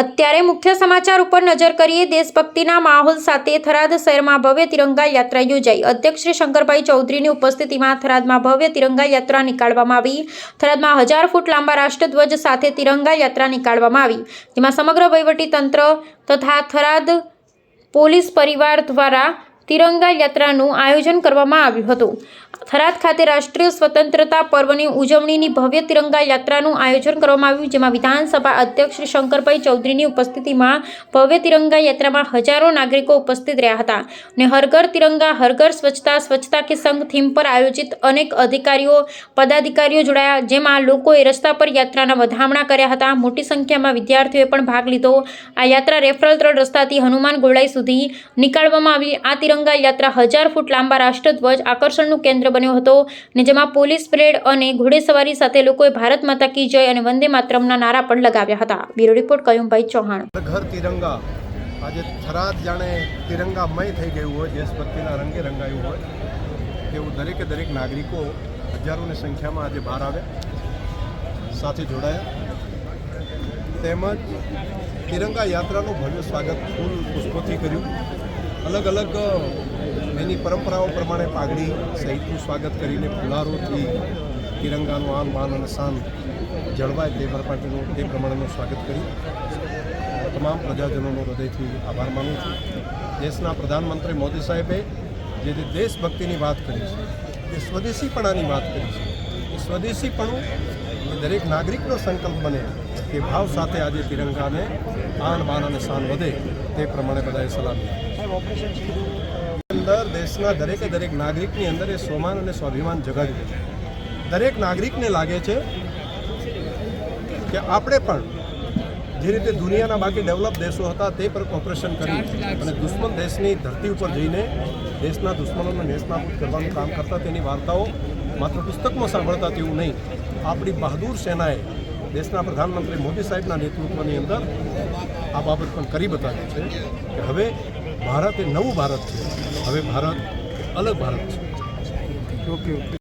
અત્યારે મુખ્ય સમાચાર ઉપર નજર કરીએ, દેશભક્તિના માહોલ સાથે થરાદ શહેરમાં ભવ્ય તિરંગા યાત્રા યોજાઈ. અધ્યક્ષ શ્રી શંકરભાઈ ચૌધરીની ઉપસ્થિતિમાં થરાદમાં ભવ્ય તિરંગા યાત્રા નીકાળવામાં આવી. થરાદમાં હજાર ફૂટ લાંબા રાષ્ટ્રધ્વજ સાથે તિરંગા યાત્રા નીકાળવામાં આવી, જેમાં સમગ્ર વહીવટી તંત્ર તથા થરાદ પોલીસ પરિવાર દ્વારા તિરંગા યાત્રાનું આયોજન કરવામાં આવ્યું હતું. થરાદ ખાતે રાષ્ટ્રીય સ્વતંત્રતા પર્વની ઉજવણીની ભવ્ય તિરંગા યાત્રાનું આયોજન કરવામાં આવ્યું, જેમાં વિધાનસભા અધ્યક્ષ શ્રી શંકરભાઈ ચૌધરીની ઉપસ્થિતિમાં ભવ્ય તિરંગા યાત્રામાં હજારો નાગરિકો ઉપસ્થિત રહ્યા હતા અને હરઘર તિરંગા, હરઘર સ્વચ્છતા સ્વચ્છતા કે સંઘ થીમ પર આયોજિત અનેક અધિકારીઓ, પદાધિકારીઓ જોડાયા, જેમાં લોકોએ રસ્તા પર યાત્રાના વધામણા કર્યા હતા. મોટી સંખ્યામાં વિદ્યાર્થીઓએ પણ ભાગ લીધો. આ યાત્રા રેફરલ ત્રણ રસ્તાથી હનુમાન ગોળાઈ સુધી નીકાળવામાં આવી. આ તિરંગા યાત્રા હજાર ફૂટ લાંબા રાષ્ટ્રધ્વજ આકર્ષણનું કેન્દ્ર બન્યો હતો અને જેમાં પોલીસ પરેડ અને ઘોડેસવારી સાથે લોકોએ ભારત માતા કી જય અને વંદે માતરમના નારા પણ લગાવ્યા હતા. બ્યુરો રિપોર્ટ કયુંભાઈ ચૌહાણ. ઘર તિરંગા. આજે થરાદ જાણે તિરંગામય થઈ ગયું હોય, દેશભક્તિના રંગે રંગાયું હોય, તેવું દરેકે દરેક નાગરિકો હજારોની સંખ્યામાં આજે બહાર આવ્યા. સાથે જોડાયા. તેમજ તિરંગા યાત્રાનું ભવ્ય સ્વાગત ફૂલ પુષ્પોથી કર્યું. અલગ અલગ એની પરંપરાઓ પ્રમાણે પાઘડી સહિતનું સ્વાગત કરીને ફુલારોથી તિરંગાનું આન, બાન અને શાન જળવાય તે માટેનું તે પ્રમાણેનું સ્વાગત કર્યું તમામ પ્રજાજનોનો હૃદયથી આભાર માનું છું. દેશના પ્રધાનમંત્રી મોદી સાહેબે જે જે દેશભક્તિની વાત કરી છે, એ સ્વદેશીપણાની વાત કરી છે. એ સ્વદેશીપણું દરેક નાગરિકનો સંકલ્પ બને. તે ભાવ સાથે આજે તિરંગાને આન બાન અને શાન વધે તે પ્રમાણે બધાએ સલામી. અંદર દેશના દરેકે દરેક નાગરિકની અંદર એ સ્વમાન અને સ્વાભિમાન છે. દરેક નાગરિકને લાગે છે કે આપણે પણ જે રીતે દુનિયાના બાકી ડેવલપ દેશો હતા તે પર ઓપરેશન કરી અને દુશ્મન દેશની ધરતી ઉપર જઈને દેશના દુશ્મનોને નેસ્તનાબૂદ કરવાનું કામ કરતા તેની વાર્તાઓ માત્ર પુસ્તકમાં સાંભળતા તેવું નહીં. આપણી બહાદુર સેનાએ દેશના પ્રધાનમંત્રી મોદી સાહેબના નેતૃત્વની અંદર આ બાબત પણ કરી બતાવી છે કે હવે ભારત એ નવું ભારત છે. હવે ભારત અલગ ભારત છે. ઓકે